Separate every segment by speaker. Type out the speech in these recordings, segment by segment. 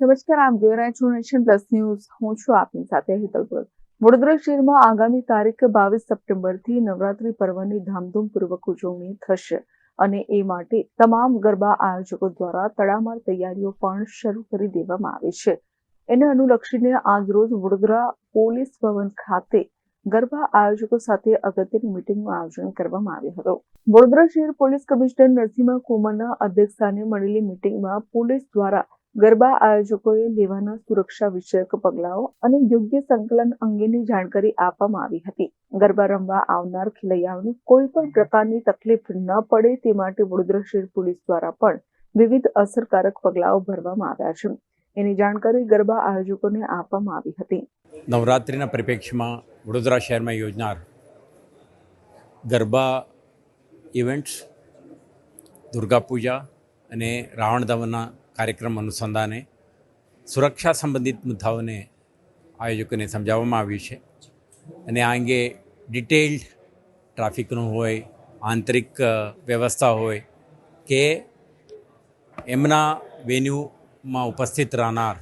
Speaker 1: નમસ્કાર આપ જોઈ રહ્યા છો નેશન પ્લસ ન્યૂઝ. હું છું આપની સાથે હેતલપુર વડોદરા શહેરમાં આગામી તારીખ બાવીસ સપ્ટેમ્બરથી નવરાત્રી પર્વની ધામધૂમપૂર્વક ઉજવણી થશે અને એ માટે તમામ ગરબા આયોજકો દ્વારા તડામાર તૈયારીઓ પણ શરૂ કરી દેવામાં આવી છે. એને અનુલક્ષીને આજરોજ વડોદરા પોલીસ ભવન ખાતે ગરબા આયોજકો સાથે અગત્યની મિટિંગનું આયોજન કરવામાં આવ્યું હતું. વડોદરા શહેર પોલીસ કમિશનર નરસિંહ કુમારના અધ્યક્ષસ્થાને મળેલી મિટિંગમાં પોલીસ દ્વારા ગરબા આયોજકોએ લેવાના સુરક્ષા વિષયક પગલાઓ અને યોગ્ય સંકલન અંગેની જાણકારી આપવામાં આવી હતી. ગરબા રમવા આવનાર ખેલૈયાઓને કોઈ પણ પ્રકારની તકલીફ ન પડે તે માટે વડોદરા શહેર પોલીસ દ્વારા પણ વિવિધ અસરકારક પગલાઓ ભરવામાં આવ્યા છે. એની જાણકારી ગરબા આયોજકોને આપવામાં આવી હતી.
Speaker 2: નવરાત્રિના પરિપ્રેક્ષ્યમાં વડોદરા શહેરમાં યોજનાર ગરબા ઇવેન્ટ્સ દુર્ગા પૂજા અને રાવણ દમનના કાર્યક્રમ અનુસંધાને સુરક્ષા સંબંધિત મુદ્દાઓને આયોજકોને સમજાવવામાં આવ્યું છે. અને આ અંગે ડિટેલ્ડ ટ્રાફિકનું હોય, આંતરિક વ્યવસ્થા હોય કે એમના વેન્યુમાં ઉપસ્થિત રહેનાર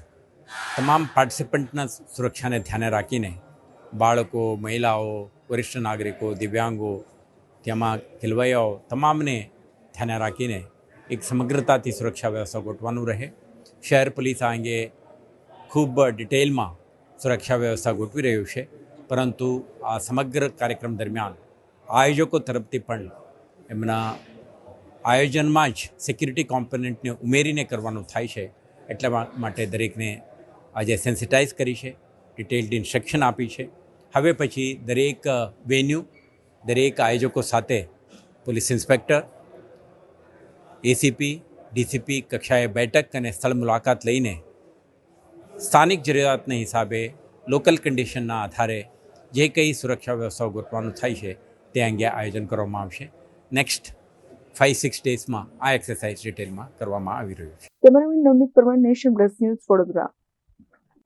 Speaker 2: તમામ પાર્ટિસિપન્ટના સુરક્ષાને ધ્યાને રાખીને બાળકો, મહિલાઓ, વરિષ્ઠ નાગરિકો, દિવ્યાંગો, તેમાં ખેલવૈયાઓ તમામને ધ્યાને રાખીને એક સમગ્રતાથી સુરક્ષા વ્યવસ્થા ગોઠવાનું રહે. શહેર પોલીસ આ અંગે ખૂબ ડિટેલમાં સુરક્ષા વ્યવસ્થા ગોઠવી રહ્યું છે. પરંતુ આ સમગ્ર કાર્યક્રમ દરમિયાન આયોજકો તરફથી પણ એમના આયોજનમાં જ સિક્યુરિટી કોમ્પોનન્ટને ઉમેરીને કરવાનું થાય છે. એટલા માટે દરેકને આજે સેન્સિટાઇઝ કરી છે ડિટેલ્ડ ઇન્સ્ટ્રક્શન આપી છે. હવે પછી દરેક વેન્યુ દરેક આયોજકો સાથે પોલીસ ઇન્સ્પેક્ટર એસીપી ડીસીપી કક્ષાએ બેઠક અને સ્થળ મુલાકાત લઈને સ્થાનિક જરૂરિયાતના હિસાબે લોકલ કન્ડિશનના આધારે જે કંઈ સુરક્ષા વ્યવસ્થાઓ ગોઠવાનું થાય છે તે અંગે આયોજન કરવામાં આવશે. નેક્સ્ટ ફાઇવ સિક્સ ડેઝમાં આ એક્સરસાઇઝ ડિટેલમાં કરવામાં આવી રહ્યું છે.
Speaker 1: Cameraman Navneet Parmar nation plus news Vadodara.